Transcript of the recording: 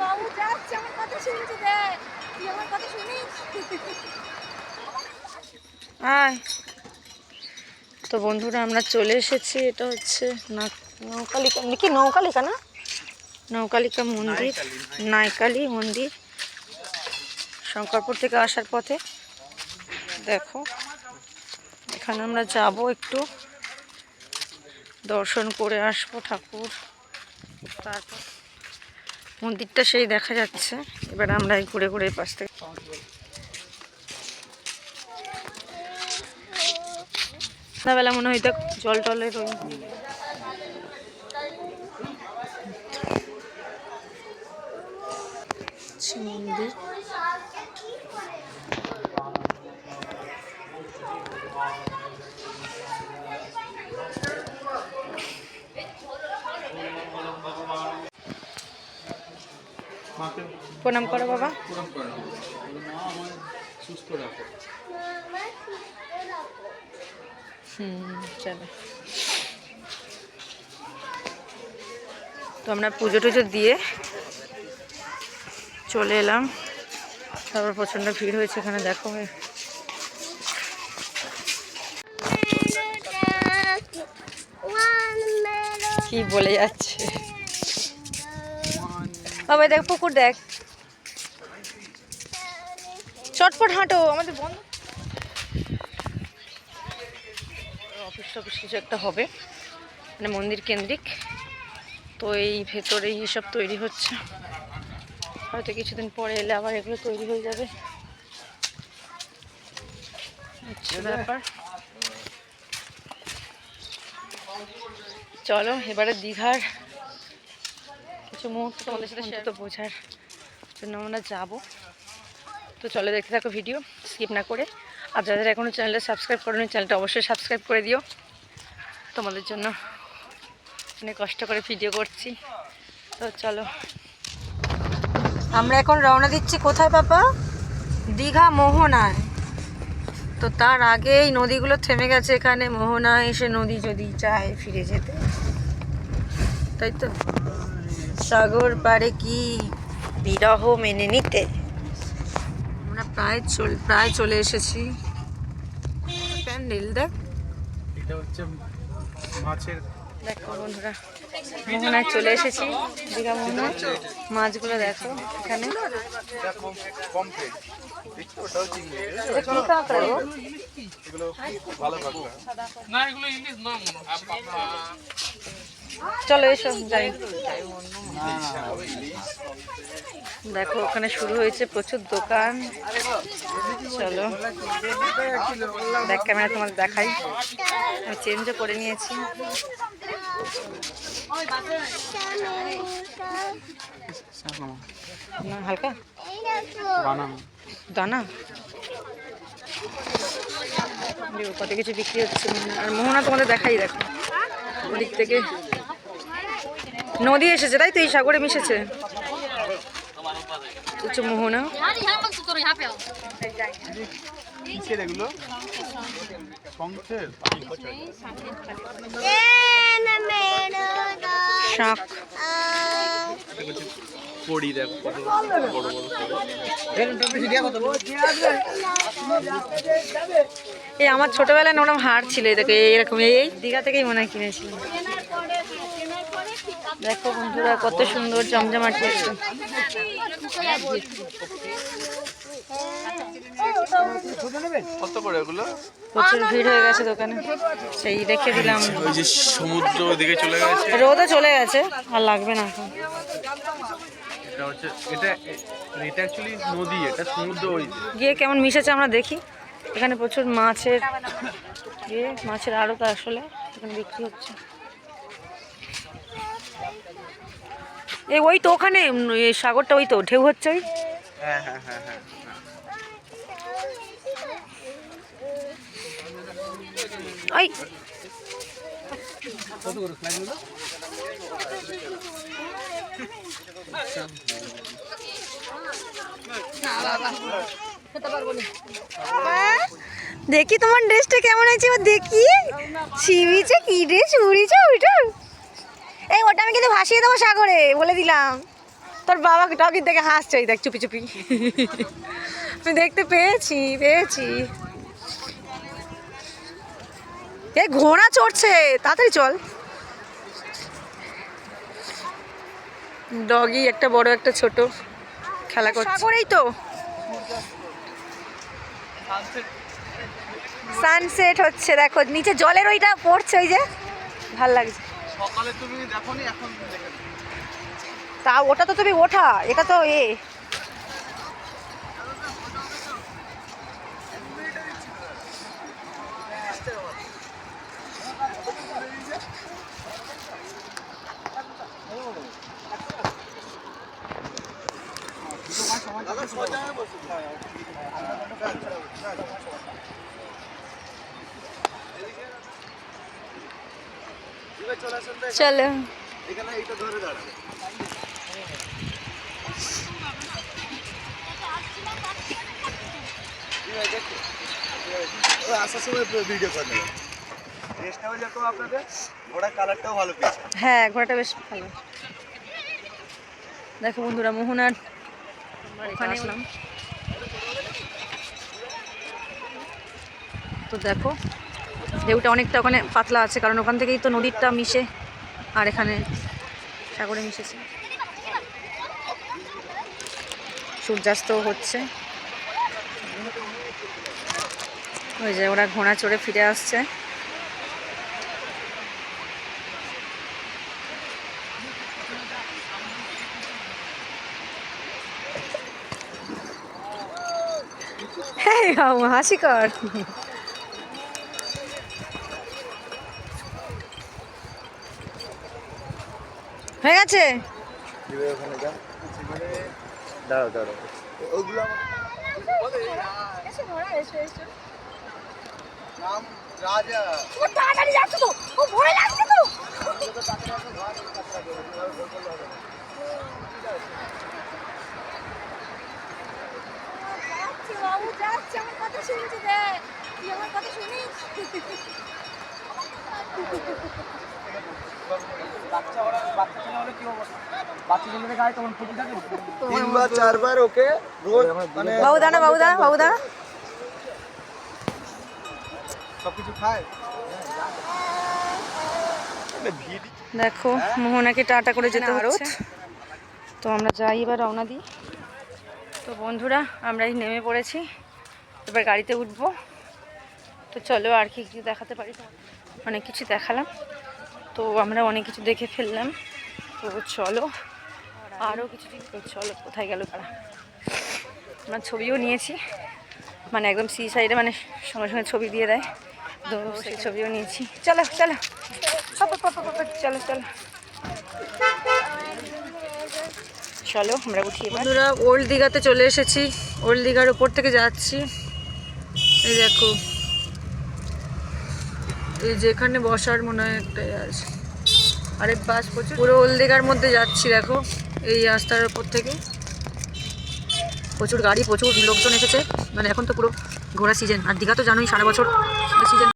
বাবু যাচ্ছে আমার কথা শুনছি দেখ। তুই আমার কথা শুনিস? আয়। তো বন্ধুরা আমরা চলে এসেছি এটা হচ্ছে না- নৌকালিকা কি নৌকালিকা না? নৌকালিকা মন্দির নাইকালি মন্দির। শঙ্করপুর থেকে আসার পথে। দেখো এখানে আমরা যাব একটু। দর্শন করে আসব ঠাকুর। তারপর মন্দিরটা সেই দেখা যাচ্ছে। এবার আমরা এই ঘুরে ঘুরে পাশ থেকে সন্ধ্যাবেলা মনে হয় দেখ, জল টলে রই মন্দির। প্রণাম করো বাবা। প্রণাম করে। নেব মা আমার সুস্থ রাখো হুম চলো। তো আমরা পুজো টুজো দিয়ে চলে এলাম। তারপর প্রচণ্ড ভিড় হয়েছে এখানে দেখো। কি বলে যাচ্ছে? বাবা, দেখ, পুকুর দেখ। চটপট হাঁটো, আমাদের বন্ধ। অফিস টফিস কিছু একটা হবে মানে মন্দির কেন্দ্রিক। তো এই ভেতরেই এসব তৈরি হচ্ছে। হয়তো কিছুদিন পরে এলে আবার এগুলো তৈরি হয়ে যাবে। ব্যাপার। চলো, এবারে দীঘার কিছু মুহূর্ত তোমাদের সাথে অন্তত বোঝার জন্য আমরা যাব। তো চলো দেখতে থাকো ভিডিও স্কিপ না করে। আর যাদের এখনও চ্যানেলটা সাবস্ক্রাইব করেনি চ্যানেলটা অবশ্যই সাবস্ক্রাইব করে দিও। তোমাদের জন্য অনেক কষ্ট করে ভিডিও করছি। তো চলো। আমরা এখন রওনা দিচ্ছি কোথায় পাপা? দীঘা মোহনায়। তো তার আগে এই নদীগুলো থেমে গেছে এখানে। মোহনায় এসে নদী যদি চায় ফিরে যেতে। তাই তো? সাগর পারে কি বিরহ মেনে নিতে? আমরা প্রায় চল প্রায় চলে এসেছি। প্যান্ডেল দেখ। এটা হচ্ছে মাছের দেখো বন্ধুরা মোহনায় চলে এসেছি। দীঘা মোহনা মাছগুলো দেখো এখানে? এগুলো চলো এসো, যাই। দেখো, ওখানে শুরু হয়েছে প্রচুর দোকান। চলো। দেখ ক্যামেরা তোমাদের দেখাই। আমি চেঞ্জও করে নিয়েছি। হালকা? দানা? কত কিছু বিক্রি হচ্ছে। আর মোহনা তোমাদের দেখাই, দেখো। ওদিক থেকে। নদী এসেছে, তাই তো এই সাগরে মিশেছে। হচ্ছে মোহনা এই আমার ছোটবেলায় ওরকম হাড় ছিল দেখো এইরকম এই এই দীঘা থেকেই মনে হয় কিনেছিলাম দেখো বন্ধুরা কত সুন্দর জমজমাট করছে। প্রচুর ভিড় হয়ে গেছে দোকানে। সেই রেখে দিলাম। ওই যে সমুদ্র ওদিকে চলে গেছে। রোদও চলে গেছে আর লাগবে না এখন। এটা হচ্ছে এটা এটা অ্যাকচুয়ালি নদী এটা সমুদ্র ওই গিয়ে কেমন মিশেছে আমরা দেখি। এখানে প্রচুর মাছের মাছের আড়ত আসলে এখানে বিক্রি হচ্ছে। এই ওই তো ওখানে সাগরটা ওই তো ঢেউ হচ্ছে ওই। হ্যাঁ হ্যাঁ হ্যাঁ হ্যাঁ ওই। দেখি তোমার ড্রেসটা কেমন আছে ও দেখি। ছিবিছে কি ড্রেস উড়িছে ওইটা এই, ওটা আমি কিন্তু ভাসিয়ে দেবো সাগরে, বলে দিলাম। তোর বাবা টকির দেখে হাসছে? দেখ, চুপি চুপি। আমি দেখতে পেয়েছি পেয়েছি। এই ঘোড়া চড়ছে। তাড়াতাড়ি চল। ডগি একটা বড়, একটা ছোট। খেলা করছে। সাগরেই তো। সানসেট হচ্ছে, দেখো, নিচে জলের ওইটা পড়ছে, ওই যে। ভালো লাগছে। সকালে তুমি দেখোনি এখন তা ওটা তো তুমি ওঠা এটা তো এ চলো এখানে এইটা ধরে দাঁড়াবে আসার সময় ভিডিও করে নেবে ড্রেসটাও যেরকম আপনাদের ওটা কালারটাও ভালো পেয়েছে। হ্যাঁ ঘোড়াটা বেশ ভালো। দেখো বন্ধুরা মোহনার ওখানে তো দেখো ঢেউটা অনেকটা ওখানে পাতলা আছে, কারণ ওখান থেকেই তো নদীরটা মিশে আর এখানে সাগরে মিশেছে। সূর্যাস্ত হচ্ছে। ওই যে ওরা ঘোড়া চড়ে ফিরে আসছে। হাসি কর। হয়ে গেছে? ওখানে যা। দাঁড়াও দাঁড়াও। ওগুলো এসো ঘোড়া এসো এসো নাম রাজা। ও তাড়াতাড়ি যাচ্ছে তো। ও ভয় লাগছে তো। যাচ্ছি বাবু যাচ্ছে। আমার কথা শুনছি দেখ তুই আমার কথা শুনিস? তিনবার চারবার ওকে রোজ মানে বাবু দাঁড়া বাবু দাঁড়া বাবু দাঁড়া সবকিছু খায়। দেখো মোহনাকে টাটা করে যেতে হচ্ছে। তো আমরা যাই এবার রওনা দিই। তো বন্ধুরা আমরা এই নেমে পড়েছি। এবার গাড়িতে উঠবো। তো চলো আর কি কিছু দেখাতে পারি অনেক কিছু দেখালাম। তো আমরা অনেক কিছু দেখে ফেললাম। তো চলো আরও কিছু চলো কোথায় গেল তারা আমরা ছবিও নিয়েছি। মানে একদম সি সাইডে মানে সঙ্গে সঙ্গে ছবি দিয়ে দেয়। তো সেই ছবিও নিয়েছি। চলো চলো। চলো চলো চলো আমরা উঠি বন্ধুরা ওল্ড দীঘাতে চলে এসেছি। ওল্ড দীঘার ওপর থেকে যাচ্ছি। এই দেখো এই যেখানে বসার মনে হয় একটাই আছে। আরেক বাস প্রচুর। পুরো ওলদিঘার মধ্যে যাচ্ছি, দেখো। এই রাস্তার ওপর থেকে। প্রচুর গাড়ি, প্রচুর লোকজন এসেছে। মানে এখন তো পুরো ঘোরা সিজন আর দীঘা তো জানোই, সারা বছর সিজন